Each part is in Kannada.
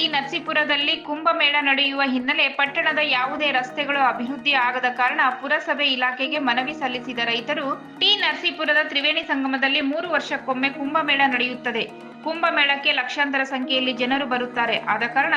ನರಸೀಪುರದಲ್ಲಿ ಕುಂಭಮೇಳ ನಡೆಯುವ ಹಿನ್ನೆಲೆ ಪಟ್ಟಣದ ಯಾವುದೇ ರಸ್ತೆಗಳು ಅಭಿವೃದ್ಧಿ ಆಗದ ಕಾರಣ ಪುರಸಭೆ ಇಲಾಖೆಗೆ ಮನವಿ ಸಲ್ಲಿಸಿದ ರೈತರು ಟಿ ನರಸೀಪುರದ ತ್ರಿವೇಣಿ ಸಂಗಮದಲ್ಲಿ ಮೂರು ವರ್ಷಕ್ಕೊಮ್ಮೆ ಕುಂಭಮೇಳ ನಡೆಯುತ್ತದೆ. ಕುಂಭಮೇಳಕ್ಕೆ ಲಕ್ಷಾಂತರ ಸಂಖ್ಯೆಯಲ್ಲಿ ಜನರು ಬರುತ್ತಾರೆ. ಆದ ಕಾರಣ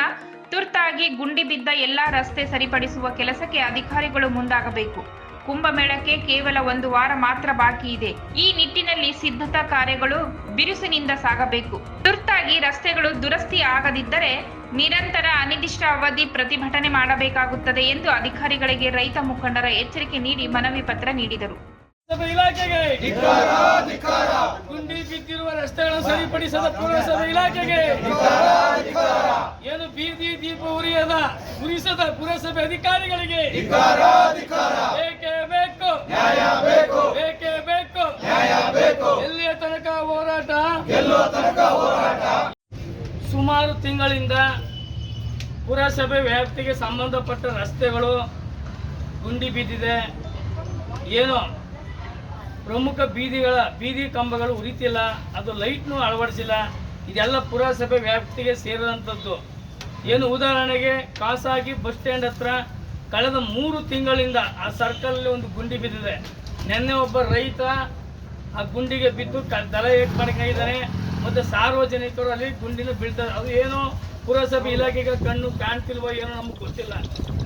ತುರ್ತಾಗಿ ಗುಂಡಿ ಬಿದ್ದ ಎಲ್ಲಾ ರಸ್ತೆ ಸರಿಪಡಿಸುವ ಕೆಲಸಕ್ಕೆ ಅಧಿಕಾರಿಗಳು ಮುಂದಾಗಬೇಕು. ಕುಂಭಮೇಳಕ್ಕೆ ಕೇವಲ ಒಂದು ವಾರ ಮಾತ್ರ ಬಾಕಿ ಇದೆ. ಈ ನಿಟ್ಟಿನಲ್ಲಿ ಸಿದ್ಧತಾ ಕಾರ್ಯಗಳು ಬಿರುಸಿನಿಂದ ಸಾಗಬೇಕು. ತುರ್ತಾಗಿ ರಸ್ತೆಗಳು ದುರಸ್ತಿ ಆಗದಿದ್ದರೆ ನಿರಂತರ ಅನಿರ್ದಿಷ್ಟ ಅವಧಿ ಪ್ರತಿಭಟನೆ ಮಾಡಬೇಕಾಗುತ್ತದೆ ಎಂದು ಅಧಿಕಾರಿಗಳಿಗೆ ರೈತ ಮುಖಂಡರ ಎಚ್ಚರಿಕೆ ನೀಡಿ ಮನವಿ ಪತ್ರ ನೀಡಿದರು. ಗುಂಡಿ ಬಿದ್ದಿರುವ ರಸ್ತೆಗಳನ್ನು ಸರಿಪಡಿಸದ ಪುರಸಭೆ ಇಲಾಖೆಗೆ ಏನು ಬೀದಿ ದೀಪ ಉರಿಯದ ಉರಿಸದ ಪುರಸಭೆ ಅಧಿಕಾರಿಗಳಿಗೆ ಬೇಕೇ ಬೇಕು ಬೇಕೇ ಬೇಕು ಎಲ್ಲಿಯ ತನಕ ಹೋರಾಟ ಸುಮಾರು ತಿಂಗಳಿಂದ ಪುರಸಭೆ ವ್ಯಾಪ್ತಿಗೆ ಸಂಬಂಧಪಟ್ಟ ರಸ್ತೆಗಳು ಗುಂಡಿ ಬಿದ್ದಿದೆ ಏನು ಪ್ರಮುಖ ಬೀದಿಗಳ, ಬೀದಿ ಕಂಬಗಳು ಉರಿತಿಲ್ಲ, ಅದು ಲೈಟ್ನೂ ಅಳವಡಿಸಿಲ್ಲ. ಇದೆಲ್ಲ ಪುರಸಭೆ ವ್ಯಾಪ್ತಿಗೆ ಸೇರಿದಂಥದ್ದು ಏನು ಉದಾಹರಣೆಗೆ, ಖಾಸಗಿ ಬಸ್ ಸ್ಟ್ಯಾಂಡ್ ಹತ್ರ ಕಳೆದ ಮೂರು ತಿಂಗಳಿಂದ ಆ ಸರ್ಕಲ್ ಒಂದು ಗುಂಡಿ ಬಿದ್ದಿದೆ. ನಿನ್ನೆ ಒಬ್ಬ ರೈತ ಆ ಗುಂಡಿಗೆ ಬಿದ್ದು ತಲೆ ತಲೆ ಮಾಡಿಕೊಂಡಿದ್ದಾರೆ ಮತ್ತು ಸಾರ್ವಜನಿಕರು ಅಲ್ಲಿ ಗುಂಡಿನ ಬೀಳ್ತಾರೆ. ಅದು ಏನೋ ಪುರಸಭೆ ಇಲಾಖೆಗೆ ಕಣ್ಣು ಕಾಣ್ತಿಲ್ವೋ ಏನೋ ನಮ್ಗೆ ಗೊತ್ತಿಲ್ಲ.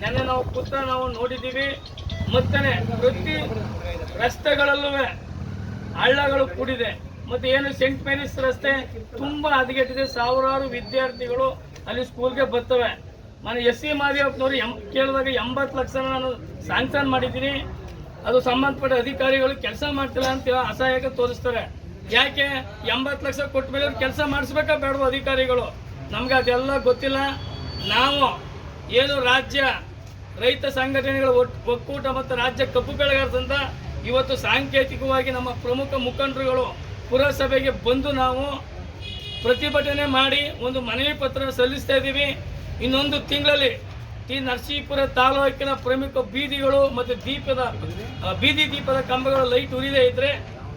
ನೆನ್ನೆ ನಾವು ಕೂತ ನಾವು ನೋಡಿದ್ದೀವಿ. ಮತ್ತೆ ಪ್ರತಿ ರಸ್ತೆಗಳಲ್ಲೂ ಹಳ್ಳಗಳು ಕೂಡಿದೆ. ಮತ್ತೆ ಏನು ಸೆಂಟ್ ಮೇರಿಸ್ ರಸ್ತೆ ತುಂಬಾ ಹದಗೆಟ್ಟಿದೆ. ಸಾವಿರಾರು ವಿದ್ಯಾರ್ಥಿಗಳು ಅಲ್ಲಿ ಸ್ಕೂಲ್ಗೆ ಬರ್ತವೆ. ನಾನು ಎಸ್ ಸಿ ಮಾದೇವಪ್ಪನವರು ಎಂ, ಕೇಳಿದಾಗ ಎಂಬತ್ತು ಲಕ್ಷ ನಾನು ಸ್ಯಾಂಕ್ಷನ್ ಮಾಡಿದ್ದೀನಿ. ಅದು ಸಂಬಂಧಪಟ್ಟ ಅಧಿಕಾರಿಗಳು ಕೆಲಸ ಮಾಡ್ತಿಲ್ಲ ಅಂತ ಅಸಹಾಯಕ ತೋರಿಸ್ತಾರೆ. ಯಾಕೆ? ಎಂಬತ್ತು ಲಕ್ಷ ಕೊಟ್ಟ ಮೇಲೆ ಕೆಲಸ ಮಾಡಿಸ್ಬೇಕಾ ಬೇಡವು ಅಧಿಕಾರಿಗಳು? ನಮ್ಗೆ ಅದೆಲ್ಲ ಗೊತ್ತಿಲ್ಲ. ನಾವು ಏನು ರಾಜ್ಯ ರೈತ ಸಂಘಟನೆಗಳ ಒಕ್ಕೂಟ ಮತ್ತು ರಾಜ್ಯ ಕಬ್ಬು ಬೆಳೆಗಾರದಂತ ಇವತ್ತು ಸಾಂಕೇತಿಕವಾಗಿ ನಮ್ಮ ಪ್ರಮುಖ ಮುಖಂಡರುಗಳು ಪುರಸಭೆಗೆ ಬಂದು ನಾವು ಪ್ರತಿಭಟನೆ ಮಾಡಿ ಒಂದು ಮನವಿ ಪತ್ರ ಸಲ್ಲಿಸ್ತಾ ಇದ್ದೀವಿ. ಇನ್ನೊಂದು ತಿಂಗಳಲ್ಲಿ ಈ ನರಸೀಪುರ ತಾಲೂಕಿನ ಪ್ರಮುಖ ಬೀದಿಗಳು ಮತ್ತು ದೀಪದ ಬೀದಿ ದೀಪದ ಕಂಬಗಳ ಲೈಟ್ ಉರಿದೇ ಇದ್ರೆ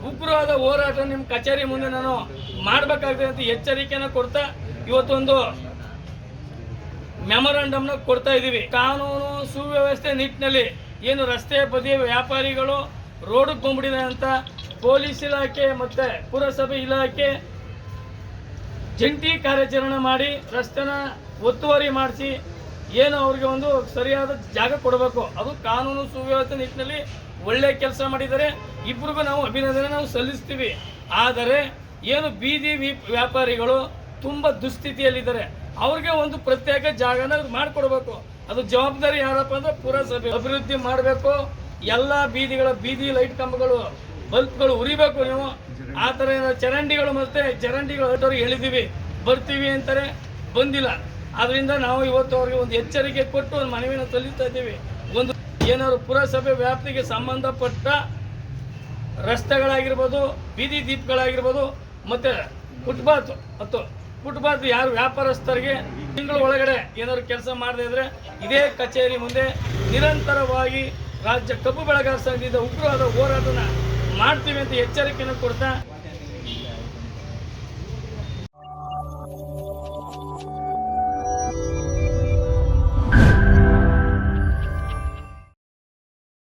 ಉಗ್ರವಾದ ಹೋರಾಟ ನಿಮ್ಮ ಕಚೇರಿ ಮುಂದೆ ನಾನು ಮಾಡಬೇಕಾಗ್ತದೆ ಅಂತ ಎಚ್ಚರಿಕೆಯನ್ನು ಕೊಡ್ತಾ ಇವತ್ತೊಂದು ಮೆಮೊರಾಂಡಮ್ನ ಕೊಡ್ತಾ ಇದ್ದೀವಿ. ಕಾನೂನು ಸುವ್ಯವಸ್ಥೆ ನಿಟ್ಟಿನಲ್ಲಿ ಏನು ರಸ್ತೆ ಬದಿಯ ವ್ಯಾಪಾರಿಗಳು ರೋಡ್ ಬಂದ್ಬಿಟ್ಟಿದೆ ಅಂತ ಪೊಲೀಸ್ ಇಲಾಖೆ ಮತ್ತೆ ಪುರಸಭೆ ಇಲಾಖೆ ಜಂಟಿ ಕಾರ್ಯಾಚರಣೆ ಮಾಡಿ ರಸ್ತೆನ ಒತ್ತುವರಿ ಮಾಡಿಸಿ ಏನು ಅವ್ರಿಗೆ ಒಂದು ಸರಿಯಾದ ಜಾಗ ಕೊಡಬೇಕು? ಅದು ಕಾನೂನು ಸುವ್ಯವಸ್ಥೆ ನಿಟ್ಟಿನಲ್ಲಿ ಒಳ್ಳೆ ಕೆಲಸ ಮಾಡಿದ್ದಾರೆ. ಇಬ್ಬರಿಗೂ ನಾವು ಅಭಿನಂದನೆ, ನಾವು ಸಲ್ಲಿಸ್ತೀವಿ. ಆದರೆ ಏನು ಬೀದಿ ವ್ಯಾಪಾರಿಗಳು ತುಂಬ ದುಸ್ಥಿತಿಯಲ್ಲಿದ್ದಾರೆ. ಅವ್ರಿಗೆ ಒಂದು ಪ್ರತ್ಯೇಕ ಜಾಗನ ಮಾಡಿಕೊಡ್ಬೇಕು. ಅದು ಜವಾಬ್ದಾರಿ ಯಾರಪ್ಪ ಅಂದ್ರೆ ಪುರಸಭೆ. ಅಭಿವೃದ್ಧಿ ಮಾಡಬೇಕು. ಎಲ್ಲ ಬೀದಿಗಳ ಬೀದಿ ಲೈಟ್ ಕಂಬಗಳು, ಬಲ್ಬ್ಗಳು ಉರಿಬೇಕು ನೀವು. ಆ ಥರ ಚರಂಡಿಗಳು ಮತ್ತೆ ಚರಂಡಿಗಳು ಹೇಳಿದ್ದೀವಿ ಬರ್ತೀವಿ ಅಂತಾರೆ. ಬಂದಿಲ್ಲ. ಆದ್ರಿಂದ ನಾವು ಇವತ್ತು ಅವ್ರಿಗೆ ಒಂದು ಎಚ್ಚರಿಕೆ ಕೊಟ್ಟು ಒಂದು ಮನವಿನ ಸಲ್ಲಿಸ್ತಾ ಇದ್ದೀವಿ. ಒಂದು ಏನಾದ್ರು ಪುರಸಭೆ ವ್ಯಾಪ್ತಿಗೆ ಸಂಬಂಧಪಟ್ಟ ರಸ್ತೆಗಳಾಗಿರ್ಬೋದು, ಬೀದಿ ದೀಪಗಳಾಗಿರ್ಬೋದು, ಮತ್ತೆ ಫುಟ್ಪಾತ್ ಮತ್ತು ಫುಟ್ಪಾತ್ ಯಾರು ವ್ಯಾಪಾರಸ್ಥರಿಗೆ ತಿಂಗಳ ಒಳಗಡೆ ಏನಾದ್ರು ಕೆಲಸ ಮಾಡದೇ ಇದ್ರೆ ಇದೇ ಕಚೇರಿ ಮುಂದೆ ನಿರಂತರವಾಗಿ ರಾಜ್ಯ ಕಬ್ಬು ಬೆಳೆಗಾರ ಸಂಘದಿಂದ ಉಗ್ರವಾದ ಹೋರಾಟನ ಮಾಡ್ತೀವಿ ಅಂತ ಎಚ್ಚರಿಕೆಯನ್ನು ಕೊಡ್ತಾ